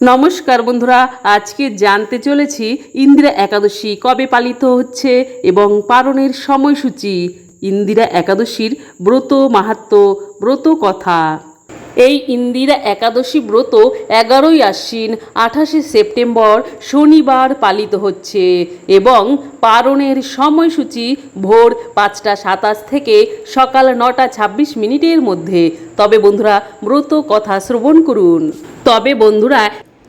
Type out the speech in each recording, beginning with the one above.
নমস্কার বন্ধুরা, আজকে জানতে চলেছি ইন্দিরা একাদশী কবে পালিত হচ্ছে এবং পালনের সময়সূচি। ইন্দিরা একাদশীর ব্রত মাহাত্ম, ব্রত কথা। এই ইন্দিরা একাদশী ব্রত এগারোই আশ্বিন, আঠাশে সেপ্টেম্বর শনিবার পালিত হচ্ছে এবং পালনের সময়সূচি ভোর পাঁচটা সাতাশ থেকে সকাল নটা ছাব্বিশ মিনিটের মধ্যে। তবে বন্ধুরা, ব্রত কথা শ্রবণ করুন। তবে বন্ধুরা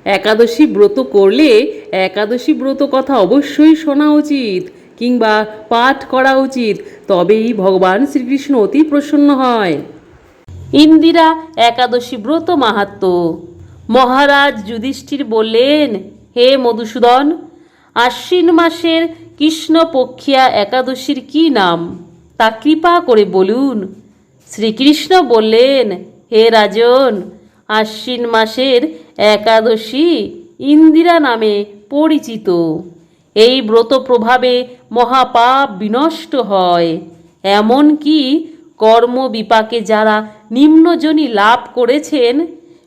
একাদশী ব্রত করলে একাদশী ব্রত কথা অবশ্যই শোনা উচিত কিংবা পাঠ করা উচিত, তবেই ভগবান শ্রীকৃষ্ণ অতি প্রসন্ন হয়। ইন্দিরা একাদশী ব্রত মাহাত্ম। মহারাজ যুধিষ্ঠির বললেন, হে মধুসূদন, আশ্বিন মাসের কৃষ্ণপক্ষিয়া একাদশীর কি নাম? তা কৃপা করে বলুন। শ্রীকৃষ্ণ বললেন, হে রাজন আশ্বিন মাসের একাদশী ইন্দিরা নামে পরিচিত। এই ব্রত প্রভাবে মহাপাপ বিনষ্ট হয়। এমন কি কর্ম বিপাকে যারা নিম্নজনী লাভ করেছেন,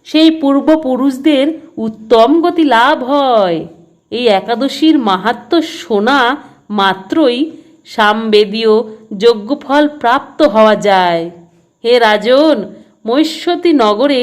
সেই পূর্বপুরুষদের উত্তম গতি লাভ হয়। এই একাদশীর মাহাত্ম শোনা মাত্রই সামবেদীয় যজ্ঞফল প্রাপ্ত হওয়া যায়। হে রাজন মৈশ্বতী নগরে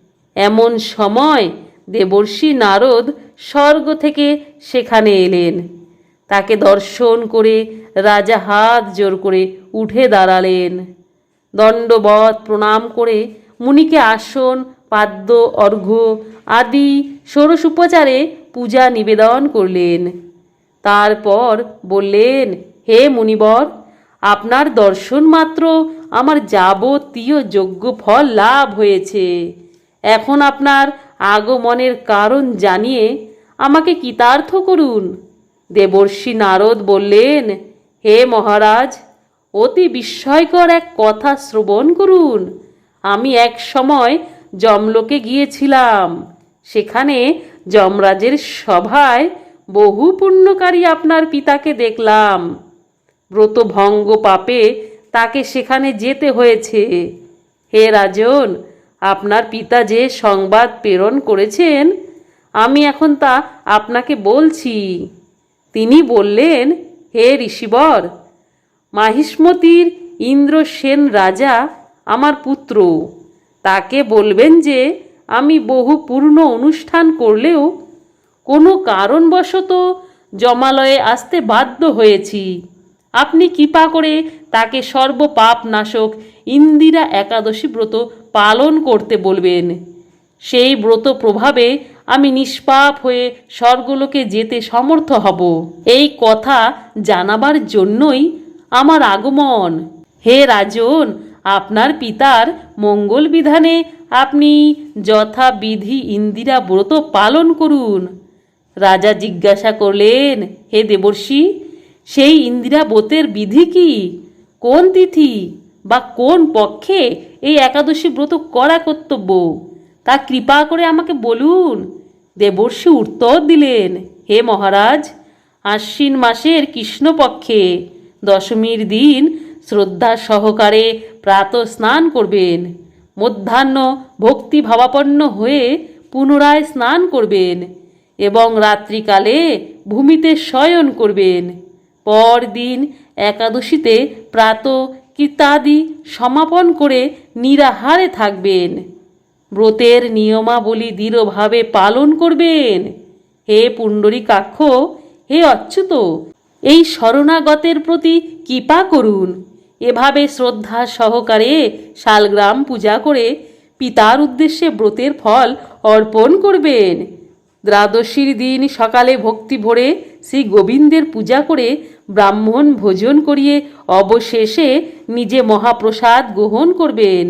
এমন সময় দেবর্ষি নারদ স্বর্গ থেকে সেখানে এলেন। তাকে দর্শন করে রাজা হাত জোর করে উঠে দাঁড়ালেন। দণ্ডবধ প্রণাম করে মুনিকে আসন, পাদ্য, অর্ঘ্য আদি ষোড়শ উপচারে পূজা নিবেদন করলেন। তারপর বললেন, হে মুনিবর, আপনার দর্শন মাত্র আমার যাবতীয় যোগ্য ফল লাভ হয়েছে। এখন আপনার আগমনের কারণ জানিয়ে আমাকে কৃতার্থ করুন। দেবর্ষি নারদ বললেন, হে মহারাজ, অতি বিস্ময়কর এক কথা শ্রবণ করুন। আমি এক সময় জমলোকে গিয়েছিলাম। সেখানে যমরাজের সভায় বহু পুণ্যকারী আপনার পিতাকে দেখলাম। ব্রতভঙ্গ পাপে তাকে সেখানে যেতে হয়েছে। হে রাজন আপনার পিতা যে সংবাদ প্রেরণ করেছেন, আমি এখন তা আপনাকে বলছি। তিনি বললেন, হে ঋষিবর, মাহিষ্মতির ইন্দ্রসেন রাজা আমার পুত্র। তাকে বলবেন যে, আমি বহু পূর্ণ অনুষ্ঠান করলেও কোনো কারণবশত জমালয়ে আসতে বাধ্য হয়েছি। আপনি কৃপা করে তাকে সর্বপাপ নাশক ইন্দিরা একাদশী ব্রত পালন করতে বলবেন। সেই ব্রত প্রভাবে আমি নিষ্পাপ হয়ে স্বর্গলোকে যেতে সমর্থ হব। এই কথা জানাবার জন্যই আমার আগমন। হে রাজন, আপনার পিতার মঙ্গল বিধানে আপনি যথাবিধি ইন্দিরা ব্রত পালন করুন। রাজা জিজ্ঞাসা করলেন, হে দেবর্ষি, সেই ইন্দিরা ব্রতের বিধি কি? কোন তিথি? বা কোন পক্ষে এই একাদশী ব্রত করা কর্তব্য? তা কৃপা করে আমাকে বলুন। দেবর্ষি উত্তর দিলেন, হে মহারাজ, আশ্বিন মাসের কৃষ্ণপক্ষে দশমীর দিন শ্রদ্ধা সহকারে প্রাত স্নান করবেন। মধ্যাহ্ন ভক্তি ভাবাপন্ন হয়ে পুনরায় স্নান করবেন এবং রাত্রিকালে ভূমিতে শয়ন করবেন। পরদিন একাদশীতে প্রাত কীর্তাদি সমাপন করে নিরাহারে থাকবেন। ব্রতের নিয়মাবলী দৃঢ়ভাবে পালন করবেন। হে পুণ্ডরীকাক্ষ, হে অচ্যুত, এই শরণাগতের প্রতি কৃপা করুন। এভাবে শ্রদ্ধা সহকারে শালগ্রাম পূজা করে পিতার উদ্দেশ্যে ব্রতের ফল অর্পণ করবেন। দ্বাদশীর দিন সকালে ভক্তি ভরে শ্রী গোবিন্দের পূজা করে ব্রাহ্মণ ভোজন করিয়ে অবশেষে নিজে মহাপ্রসাদ গ্রহণ করবেন।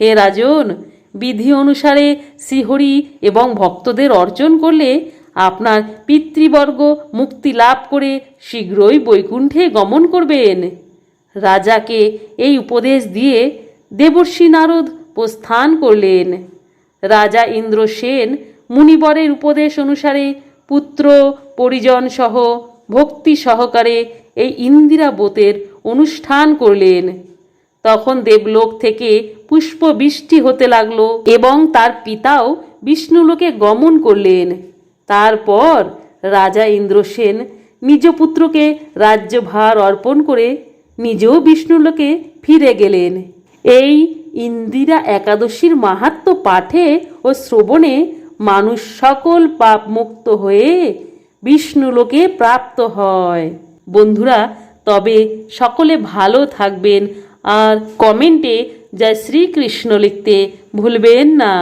হে রাজন, বিধি অনুসারে শ্রীহরি এবং ভক্তদের অর্জন করলে আপনার পিতৃবর্গ মুক্তি লাভ করে শীঘ্রই বৈকুণ্ঠে গমন করবেন। রাজাকে এই উপদেশ দিয়ে দেবর্ষী নারদ প্রস্থান করলেন। রাজা ইন্দ্রসেন মুনিবরের উপদেশ অনুসারে পুত্র পরিজন সহ ভক্তি সহকারে এই ইন্দিরা বোতের অনুষ্ঠান করলেন। তখন দেবলোক থেকে পুষ্প বৃষ্টি হতে লাগল এবং তার পিতাও বিষ্ণুলোকে গমন করলেন। তারপর রাজা ইন্দ্রসেন নিজ পুত্রকে রাজ্যভার অর্পণ করে নিজেও বিষ্ণুলোকে ফিরে গেলেন। এই ইন্দিরা একাদশীর মাহাত্ম্য পাঠে ও শ্রবণে মানুষ সকল পাপ মুক্ত হয়ে বিষ্ণুলোকে প্রাপ্ত হয়। বন্ধুরা, তবে সকলে ভালো থাকবেন আর কমেন্টে জয় শ্রীকৃষ্ণ লিখতে ভুলবেন না।